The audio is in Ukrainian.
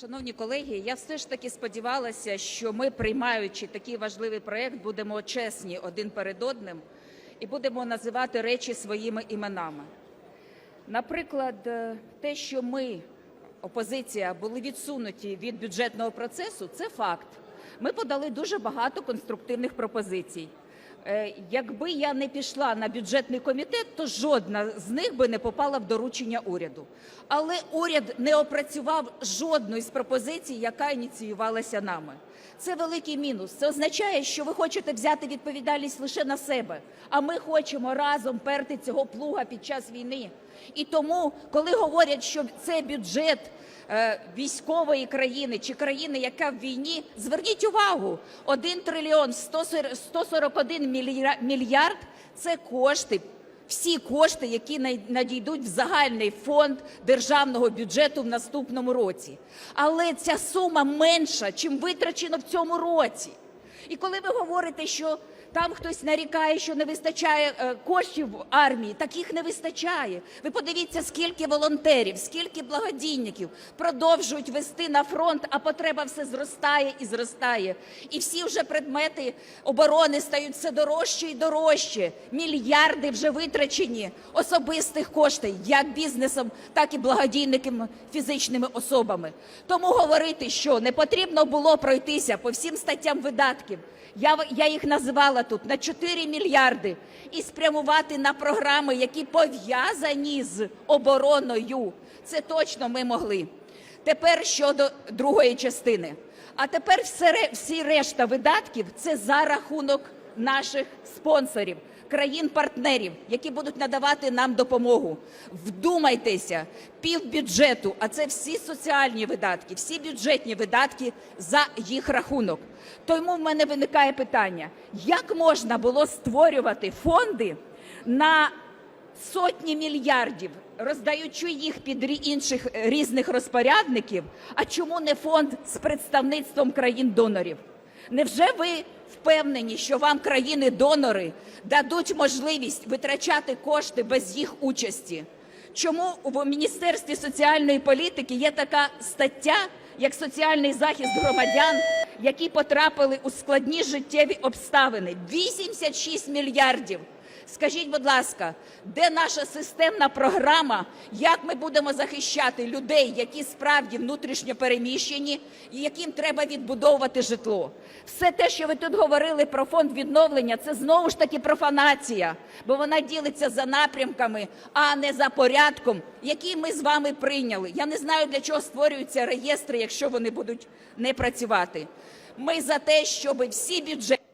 Шановні колеги, я все ж таки сподівалася, що ми, приймаючи такий важливий проект, будемо чесні один перед одним і будемо називати речі своїми іменами. Наприклад, е, те, що ми, опозиція, були відсунуті від бюджетного процесу, це факт. Ми подали дуже багато конструктивних пропозицій. Е, Якби я не пішла на бюджетний комітет, то жодна з них би не попала в доручення уряду. Але уряд не опрацював жодної з пропозицій, яка ініціювалася нами. Це великий мінус. Це означає, що ви хочете взяти відповідальність лише на себе, а ми хочемо разом перти цього плуга під час війни. І тому, коли говорять, що це бюджет е, військової країни чи країни, яка в війні, зверніть увагу, 1 трильйон 140 141 мілья- мільярд – це кошти, всі кошти, які надійдуть в загальний фонд державного бюджету в наступному році. Але ця сума менша, чим витрачено в цьому році. І коли ви говорите, що там хтось нарікає, що не вистачає е, коштів в армії, так їх не вистачає. Ви подивіться, скільки волонтерів, скільки благодійників продовжують вести на фронт, а потреба все зростає і зростає. І всі вже предмети оборони стають все дорожче і дорожче. Мільярди вже витрачені особистих коштів, як бізнесом, так і благодійниками фізичними особами. Тому говорити, що не потрібно було пройтися по всім статтям видатків. Я, я їх назвала тут на 4 мільярди і спрямувати на програми, які пов'язані з обороною. Це точно ми могли. Тепер щодо другої частини. А тепер всі решта видатків це за рахунок наших спонсорів, країн-партнерів, які будуть надавати нам допомогу. Вдумайтеся, півбюджету, а це всі соціальні видатки, всі бюджетні видатки за їх рахунок. Тому в мене виникає питання: як можна було створювати фонди на сотні мільярдів, роздаючи їх під інших різних розпорядників, а чому не фонд з представництвом країн-донорів? Невже ви впевнені, що вам країни-донори дадуть можливість витрачати кошти без їх участі? Чому в Міністерстві соціальної політики є така стаття, як соціальний захист громадян, які потрапили у складні життєві обставини? 86 мільярдів. Скажіть, будь ласка, де наша системна програма, як ми будемо захищати людей, які справді внутрішньо переміщені, і яким треба відбудовувати житло? Все те, що ви тут говорили про фонд відновлення, це знову ж таки профанація, бо вона ділиться за напрямками, а не за порядком, який ми з вами прийняли. Я не знаю, для чого створюються реєстри, якщо вони будуть не працювати. Ми за те, щоб всі бюджети.